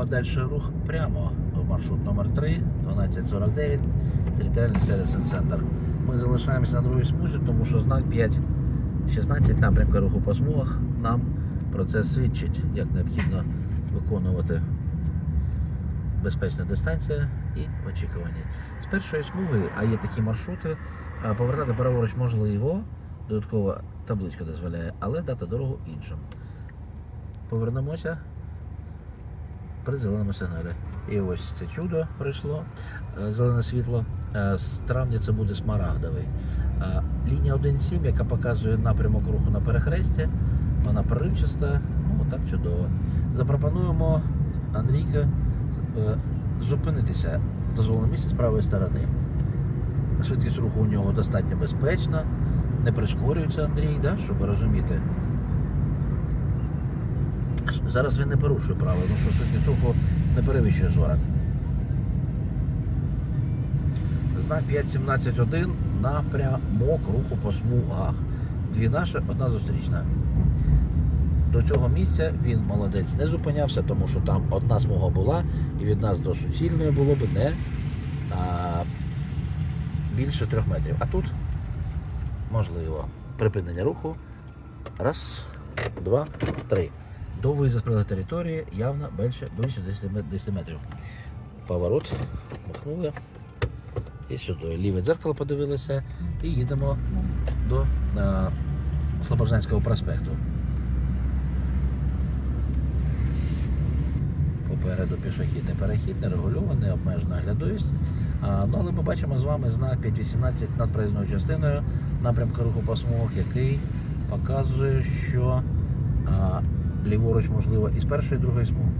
подальший рух прямо в маршрут номер 3 1249, територіальний сервісний центр. Ми залишаємося на другій смузі, тому що знак 5.16 напрямка руху по смугах нам про це свідчить, як необхідно виконувати безпечна дистанція і в очікуванні. З першої смуги, а є такі маршрути, повертати праворуч можливо, додаткова табличка дозволяє, але дати дорогу іншим. Повернемося при зеленому сигналі. І ось це чудо прийшло, е, зелене світло. Е, З травня це буде смарагдовий. Е, Лінія 1.7, яка показує напрямок руху на перехресті, вона проривчаста, ну так чудово. Запропонуємо Андрійка зупинитися в дозволеному місці з правої сторони. Швидкість руху у нього достатньо безпечна, не прискорюється Андрій, да, щоб розуміти. Зараз він не порушує правила, тому що швидкість руху не перевищує 40. Знак 5.17.1 напрямок руху по смугах. Дві наші, одна зустрічна. До цього місця він молодець не зупинявся, тому що там одна смуга була, і від нас до суцільної було б не а, більше трьох метрів. А тут можливо припинення руху. Раз, два, три. До виїзду з прилеглої території явно більше, більше 10 метрів. Поворот, махнули. І сюди. Ліве дзеркало подивилися і їдемо до е, Слобожанського проспекту. Попереду пішохідний перехід, нерегульований, обмежена глядовість. А, ну, але ми бачимо з вами знак 5.18 над проїзною частиною напрямку руху по смугах, який показує, що а, ліворуч можливо із першої і другої смуги.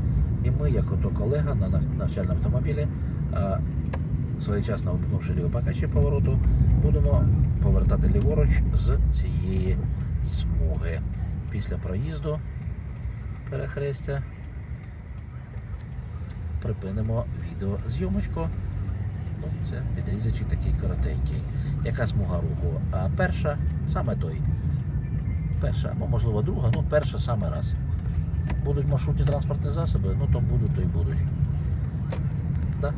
І ми, як ото колега на навчальному автомобілі, своєчасно вимкнувши лівий покачі повороту, будемо повертати ліворуч з цієї смуги. Після проїзду перехрестя припинимо відеозйомочку. Ну, це підрізочок такий коротенький. Яка смуга руху? А перша саме той. Перша, ну можливо, друга, ну перша саме раз. Будуть маршрутні транспортні засоби, ну то будуть, то й будуть. Да?